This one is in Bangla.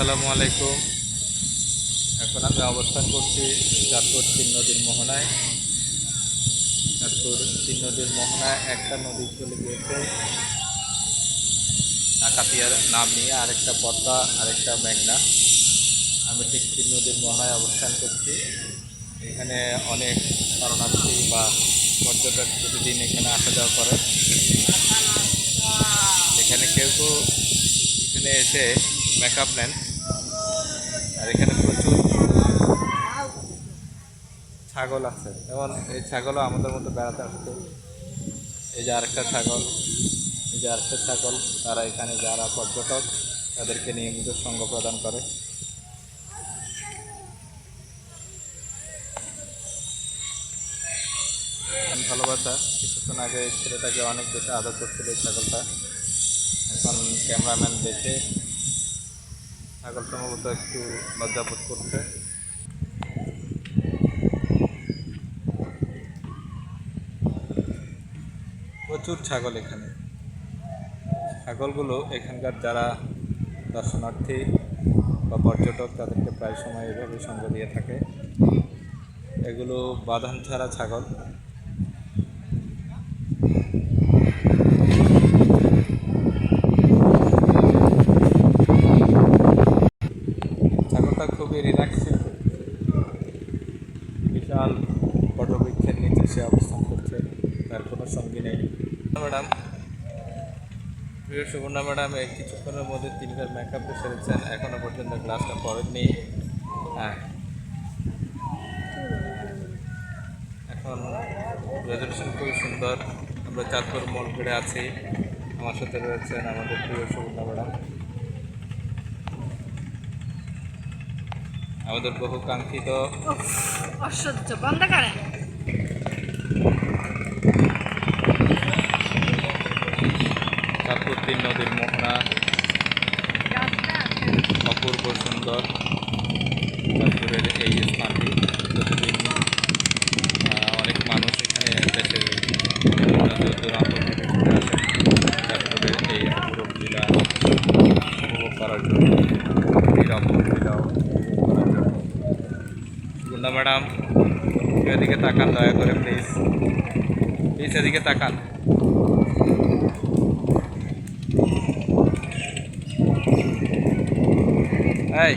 আসসালামু আলাইকুম। এখন আমি অবস্থান করছি চাঁদপুর তিন নদীর মোহনায়। চাঁদপুর তিন নদীর মোহনায় একটা নদী চলে গিয়েছে। ডাকাতিয়ার নাম নিয়ে আরেকটা পদ্মা, আরেকটা মেঘনা। আমি ঠিক তিন নদীর মোহনায় অবস্থান করছি। এখানে অনেক শরণার্থী বা পর্যটক প্রতিদিন এখানে আসা যাওয়া করে। এখানে কেউ কেউ এখানে এসে মেকআপ নেন। আর এখানে প্রচুর ছাগল আছে। যেমন এই ছাগলও আমাদের মতো বেড়াতে আসতো। এই যে আরেকটা ছাগল, এই যে আরেকটা ছাগল, তারা এখানে যারা পর্যটক, তাদেরকে নিয়মিত সঙ্গ প্রদান করে। ভালোবাসা, কিছুক্ষণ আগে ছেলেটাকে অনেক বেশি আদর করছিল এই ছাগলটা। এখন ক্যামেরাম্যান দেখে ছাগল সম্ভবত একটু লজ্জাবোধ করছে। প্রচুর ছাগল এখানে। ছাগলগুলো এখানকার যারা দর্শনার্থী বা পর্যটক, তাদেরকে প্রায় সময় এভাবে সঙ্গ দিয়ে থাকে। এগুলো বাঁধন ছাড়া ছাগল ছাগলটা খুবই রিল্যাক্সিং বিশাল বটবৃক্ষের নিচে সে অবস্থান করছে, তার কোনো সঙ্গী নেই। ম্যাডাম প্রিয় সুবর্ণা ম্যাডাম, এই কিছুক্ষণের মধ্যে তিনবার মেকআপে সেরেছেন। এখনও পর্যন্ত গ্লাসটা পড়েননি হ্যাঁ। এখন রেজলিউশন খুবই সুন্দর। আমরা চাঁদপুর মল ঘুরে আছি। আমার সাথে রয়েছেন আমাদের প্রিয় সুবর্ণা ম্যাডাম। আমাদের বহু কাঙ্ক্ষিত অসহ্য বন্ধ করেন চাঁদপুর তিন নদীর মোহনা অপূর্ব সুন্দর চাঁদপুরের এই স্থানটি। প্রতিদিন অনেক মানুষ এখানে দেশের দূরান্ত থেকে ঘুরে আসেন চাঁদপুরের এই অপূর্ব লীলা উপভোগ করার জন্য। এই অপূর্ব লীলা উপভোগ করার জন্য গুন্ডা ম্যাডাম এদিকে তাকান দয়া করে প্লিজ প্লিজ এদিকে তাকান। এই